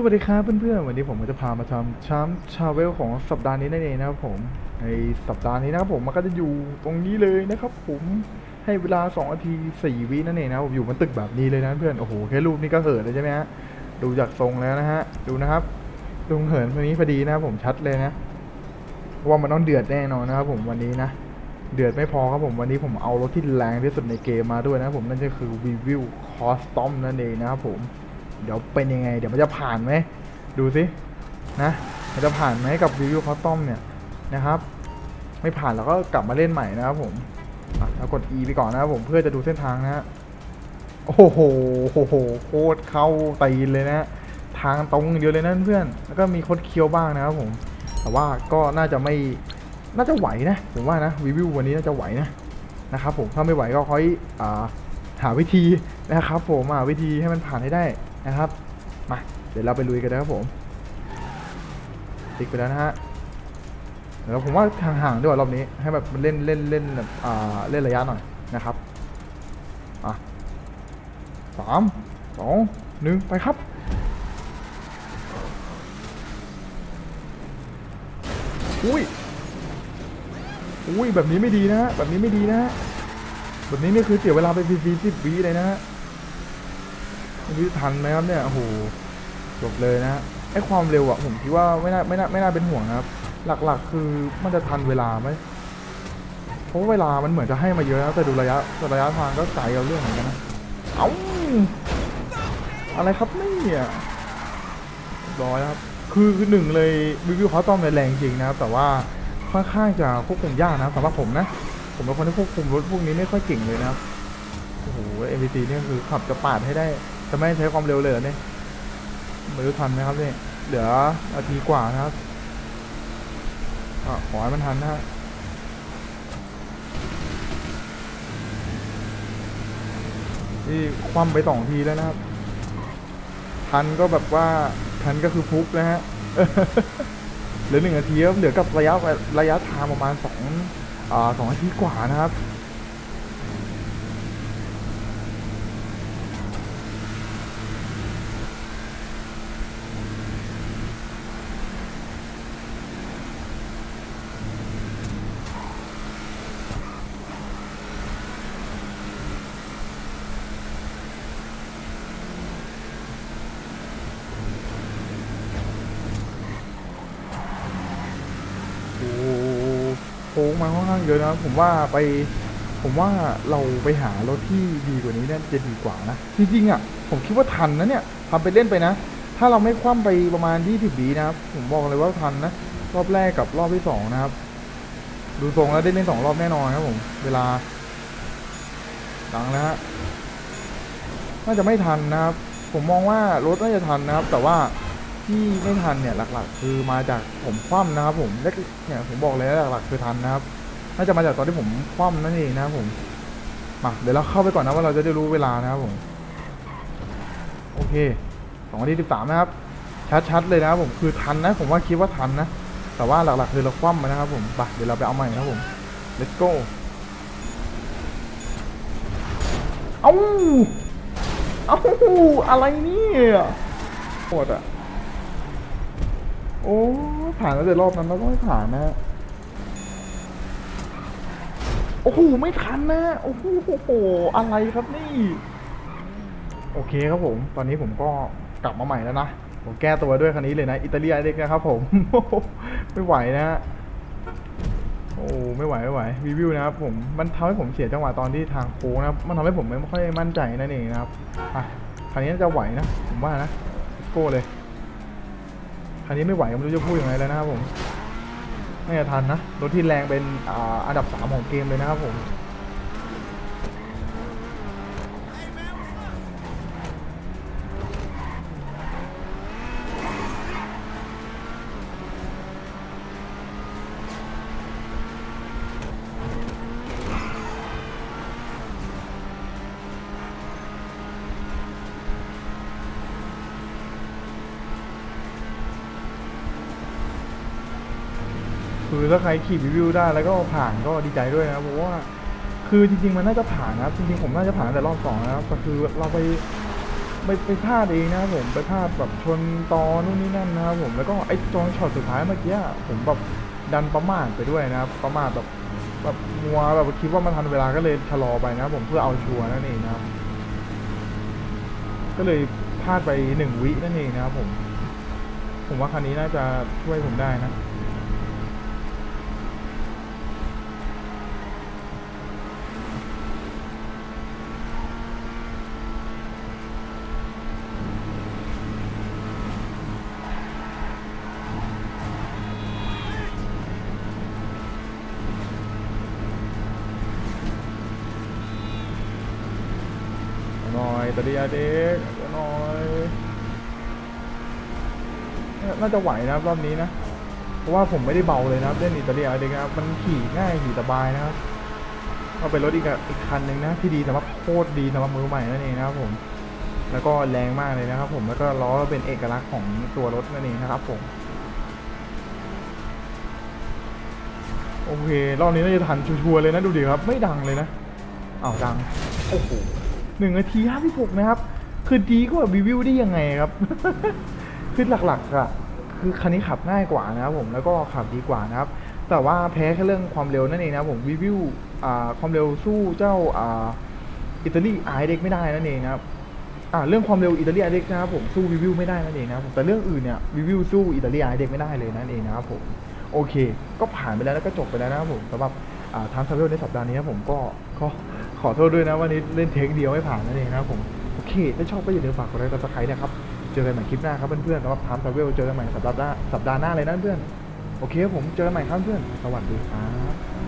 สวัสดีครับเพื่อนๆ วันนี้ผมก็จะพามาทำชามชาเวลของสัปดาห์นี้นั่นเองนะครับผม ในสัปดาห์นี้นะครับผมมันก็จะอยู่ตรงนี้เลยนะครับผมให้เวลา2นาที4วินั่นเองนะครับผมอยู่บนตึกแบบนี้เลยนะเพื่อนโอ้โหแค่รูปนี้ก็เหินเลยใช่ไหมฮะดูจากทรงแล้วนะฮะดูนะครับดูเหินตรงนี้พอดีนะครับผมชัดเลยนะว่ามันต้องเดือดแน่นอนนะครับผมวันนี้นะเดือดไม่พอครับผมวันนี้ผมเอารถที่แรงที่สุดในเกมมาด้วยนะครับผมนั่นก็คือวีวิวคอสตอมนั่นเองนะครับผม เดี๋ยวเป็นยังไง เดี๋ยวมันจะผ่านไหมดูสินะมันจะผ่านไหมกับวีวิวคอสตอมเนี่ยนะครับ ไม่ผ่านเราก็กลับมาเล่นใหม่นะครับผมอะแล้วกด E ไปก่อนนะครับผมเพื่อจะดูเส้นทางนะฮะโอ้โหโอ้โหโคตรเข้าตีนเลยนะทางตรงเดียวเลยนะเพื่อนแล้วก็มีคดเคี้ยวบ้างนะครับผม แต่ว่าก็น่าจะไม่น่าจะไหวนะผมว่านะวีวิววันนี้น่าจะไหวนะนะครับผมถ้าไม่ไหวก็ค่อยอหาวิธีนะครับผมหาวิธีให้มันผ่านให้ได้ นะครับ มา เดี๋ยวเราไปลุยกันนะครับผมติ๊กไปแล้วนะฮะเดี๋ยวผมว่าห่างๆด้วยรอบนี้ให้แบบมันเล่นเล่นเล่นแบบอ่าเล่นระยะหน่อยนะครับอะสามสองหนึ่งไปครับอุ้ยอุ้ยแบบนี้ไม่ดีนะฮะแบบนี้ไม่ดีนะฮะแบบนี้นี่คือเสียเวลาไปฟรีๆสิบวิเลยนะฮะ ไม่รู้จะทันไหมครับเนี่ยโอ้โหจบเลยนะฮะไอความเร็วอะผมคิดว่าไม่น่าไม่น่าไม่น่าเป็นห่วงนะครับ หลักๆคือมันจะทันเวลาไหมเพราะว่าเวลามันเหมือนจะให้มาเยอะนะแต่ดูระยะแต่ระยะทางก็ไกลเอาเรื่องเหมือนกันนะเอ้าอะไรครับเนี่ยเรียบร้อยครับคือหนึ่งเลยวิวเขาต้องแรงจริงนะครับ แต่ว่าค่อนข้างจะควบคุมยากนะสำหรับผมนะ ผมเป็นคนที่ควบคุมรถพวกนี้ไม่ค่อยเก่งเลยนะครับโอ้โห MVC เนี่ยคือขับจะปาดให้ได้ จะไม่ใช้ความเร็วเลยเนี่ยไม่รู้ทันไหมครับเนี่ยเหลือนาทีกว่านะครับอขอให้มันทันนะฮะนี่คว่ำไปสองทีแล้วนะครับ ทันก็แบบว่าทันก็คือฟุกนะฮะเหลือหนึ่งนาทีครับเหลือกับระยะระยะทางประมาณสองอ่าสองนาทีกว่านะครับ โอ้โหโค้งมาค่อนข้างเยอะนะผมว่าไป ผมว่าเราไปหารถที่ดีกว่านี้เนี่ยจะดีกว่านะจริงๆอะผมคิดว่าทันนะเนี่ยทำไปเล่นไปนะ ถ้าเราไม่คว่ำไปประมาณ20บีนะครับผมบอกเลยว่าทันนะรอบแรกกับรอบที่สองนะครับ ดูทรงแล้วได้เล่นสองรอบแน่นอนครับผม เวลาดังแล้วฮะน่าจะไม่ทันนะครับ ผมมองว่ารถน่าจะทันนะครับ แต่ว่า ที่ไม่ทันเนี่ยหลักๆ คือมาจากผมคว่ำนะครับ ผมแรกเนี่ยผมบอกเลยหลักๆคือทันนะครับน่าจะมาจากตอนที่ผมคว่ำนั่นเองนะครับผมมาเดี๋ยวเราเข้าไปก่อนนะว่าเราจะได้รู้เวลานะครับผมโอเคสองนาทีสิบสามนะครับ ชัดๆเลยนะครับผมคือทันนะ ผมว่าคิดว่าทันนะ แต่ว่าหลักๆคือเราคว่ำมานะครับผมไปเดี๋ยวเราไปเอาใหม่นะครับผม let's go เอ้า เอ้า อะไรเนี่ยโหดอะ โอ้ ผ่านแล้วแต่รอบนั้นเราก็ไม่ผ่านนะ โอ้โห ไม่ทันนะ โอ้โหอะไรครับนี่ โอเคครับผม ตอนนี้ผมก็กลับมาใหม่แล้วนะ ผมแก้ตัวด้วยคันนี้เลยนะ อิตาเลียเด็กนะครับผม ไม่ไหวนะโอ้ไม่ไหวไม่ไหวรีวิวนะครับผมมันทำให้ผมเสียจังหวะตอนที่ทางโค้งนะมันทำให้ผมไม่ค่อยมั่นใจนั่นเองนะครับอะคันนี้จะไหวนะผมว่านะโก้เลย คันนี้ไม่ไหวไม่รู้จะพูดยังไงแล้วนะครับผม ไม่จะทันนะ รถที่แรงเป็นอ่าอันดับสามของเกมเลยนะครับผม คือถ้าใครขี่รีวิวได้แล้วก็ผ่านก็ดีใจด้วยนะครับเพราะว่า คือจริงๆมันน่าจะผ่านนะครับจริงๆผมน่าจะผ่านแต่รอบสองนะครับแต่คือเราไปไปไปพลาดเองนะครับผมไปพลาดแบบชนตอนู่นนี่นั่นนะครับผมแล้วก็ไอ้จอนช็อตสุดท้ายเมื่อกี้ผมแบบดันประมาทไปด้วยนะครับประมาทแบบแบบมัวแบบคิดว่ามันทันเวลาก็เลยชะลอไปนะครับผมเพื่อเอาชัวร์นั่นเองนะครับ ก็เลยพลาดไปหนึ่งวินั่นเองนะครับผม ผมว่าคันนี้น่าจะช่วยผมได้นะ หน่อยตะเดียเด็กหน่อยน่าจะไหวนะครับรอบนี้นะเพราะว่าผมไม่ได้เบาเลยนะครับเล่นอิตาเลียเด็กนะครับมันขี่ง่ายขี่สบายนะครับเอาเป็นรถอีกอีกคันหนึ่งนะที่ดีสำหรับโคตรดีสำหรับมือใหม่นั่นเองนะครับผม แล้วก็แรงมากเลยนะครับผมแล้วก็ล้อเป็นเอกลักษณ์ของตัวรถนั่นเองนะครับผมโอเครอบนี้น่าจะทันชัวร์เลยนะดูดิครับ ไม่ดังเลยนะอ้าวดังโอ้โห หนึ่งนาทีห้าสิบหกนะครับ คือดีกว่ารีวิวได้ยังไงครับ คือหลักๆอะคือคันนี้ขับง่ายกว่านะครับผมแล้วก็ขับดีกว่านะครับ แต่ว่าแพ้แค่เรื่องความเร็วนั่นเองนะผมรีวิวอ่าความเร็วสู้เจ้าอ่าอิตาลีไอเด็กไม่ได้นั่นเองนะครับอ่าเรื่องความเร็วอิตาลีไอเด็กนะครับผมสู้รีวิวไม่ได้นั่นเองนะครับแต่เรื่องอื่นเนี่ยรีวิวสู้อิตาลีไอเด็กไม่ได้เลยนั่นเองนะครับผมโอเค ก็ผ่านไปแล้วแล้วก็จบไปแล้วนะครับผมสำหรับอ่าทางทราเวลในสัปดาห์นี้ครับผมก็ก็ ขอโทษด้วยนะวันนี้เล่นเทคเดียวไม่ผ่านนั่นเองนะผม โอเค ถ้าชอบก็อย่าลืมฝากกดไลค์กดซับสไครต์นะครับ เจอกันใหม่คลิปหน้าครับเพื่อนๆสำหรับทามทาวเวลเจอกันใหม่สัปดาห์หน้าสัปดาห์หน้าเลยนะเพื่อน โอเคผมเจอกันใหม่ครับเพื่อน สวัสดีครับ